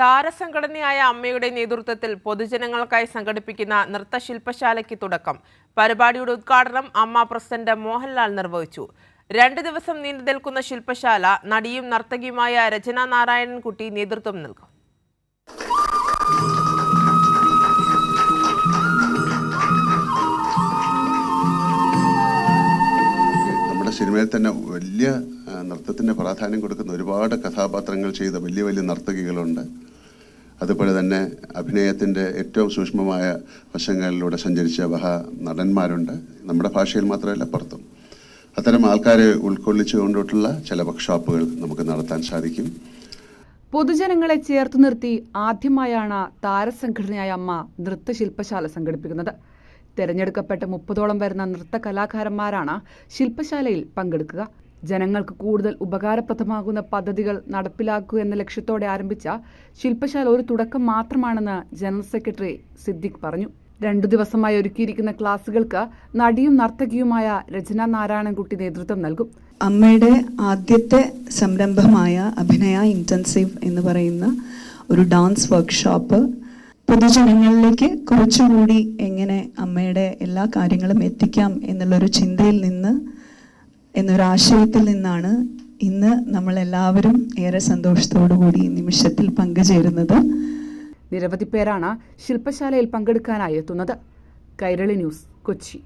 താരസംഘടനയായ അമ്മയുടെ നേതൃത്വത്തിൽ പൊതുജനങ്ങൾക്കായി സംഘടിപ്പിക്കുന്ന നൃത്തശില്പശാലയ്ക്ക് തുടക്കം. പരിപാടിയുടെ ഉദ്ഘാടനം അമ്മ പ്രസിഡന്റ് മോഹൻലാൽ നിർവഹിച്ചു. രണ്ട് ദിവസം നീണ്ടു നിൽക്കുന്ന ശില്പശാല നടിയും നർത്തകിയുമായ രചന നാരായണൻകുട്ടി നേതൃത്വം നൽകും. സിനിമയിൽ തന്നെ വലിയ നൃത്തത്തിന് പ്രാധാന്യം കൊടുക്കുന്ന ഒരുപാട് കഥാപാത്രങ്ങൾ ചെയ്ത വലിയ വലിയ നർത്തകികളുണ്ട്. അതുപോലെ തന്നെ അഭിനയത്തിന്റെ ഏറ്റവും സൂക്ഷ്മമായ വശങ്ങളിലൂടെ സഞ്ചരിച്ച വഹ നടന്മാരുണ്ട്. നമ്മുടെ ഭാഷയിൽ മാത്രമല്ല പുറത്തും. അത്തരം ആൾക്കാരെ ഉൾക്കൊള്ളിച്ചുകൊണ്ടിട്ടുള്ള ചില വർക്ക്ഷോപ്പുകൾ നമുക്ക് നടത്താൻ സാധിക്കും. പൊതുജനങ്ങളെ ചേർത്ത് നിർത്തി ആദ്യമായാണ് താരസംഘടനയായ അമ്മ നൃത്തശില്പശാല സംഘടിപ്പിക്കുന്നത്. തെരഞ്ഞെടുക്കപ്പെട്ട മുപ്പതോളം വരുന്ന നൃത്ത കലാകാരന്മാരാണ് ശില്പശാലയിൽ പങ്കെടുക്കുക. ജനങ്ങൾക്ക് കൂടുതൽ ഉപകാരപ്രദമാകുന്ന പദ്ധതികൾ നടപ്പിലാക്കുക എന്ന ലക്ഷ്യത്തോടെ ആരംഭിച്ച ശില്പശാല ഒരു തുടക്കം മാത്രമാണെന്ന് ജനറൽ സെക്രട്ടറി സിദ്ദിഖ് പറഞ്ഞു. രണ്ടു ദിവസമായി ഒരുക്കിയിരിക്കുന്ന ക്ലാസുകൾക്ക് നടിയും നർത്തകിയുമായ രചന നാരായണൻകുട്ടി നേതൃത്വം നൽകും. അമ്മയുടെ ആദ്യത്തെ സംരംഭമായ അഭിനയ ഇന്റൻസീവ് എന്ന് പറയുന്ന ഒരു ഡാൻസ് വർക്ക്ഷോപ്പ് പൊതുജനങ്ങളിലേക്ക് കുറച്ചുകൂടി എങ്ങനെ അമ്മയുടെ എല്ലാ കാര്യങ്ങളും എത്തിക്കാം എന്നുള്ളൊരു ചിന്തയിൽ നിന്ന് എന്നൊരാശയത്തിൽ നിന്നാണ് ഇന്ന് നമ്മൾ എല്ലാവരും ഏറെ കൂടി നിമിഷത്തിൽ പങ്കുചേരുന്നത്. നിരവധി പേരാണ് ശില്പശാലയിൽ പങ്കെടുക്കാനായി എത്തുന്നത്. കൈരളി ന്യൂസ് കൊച്ചി.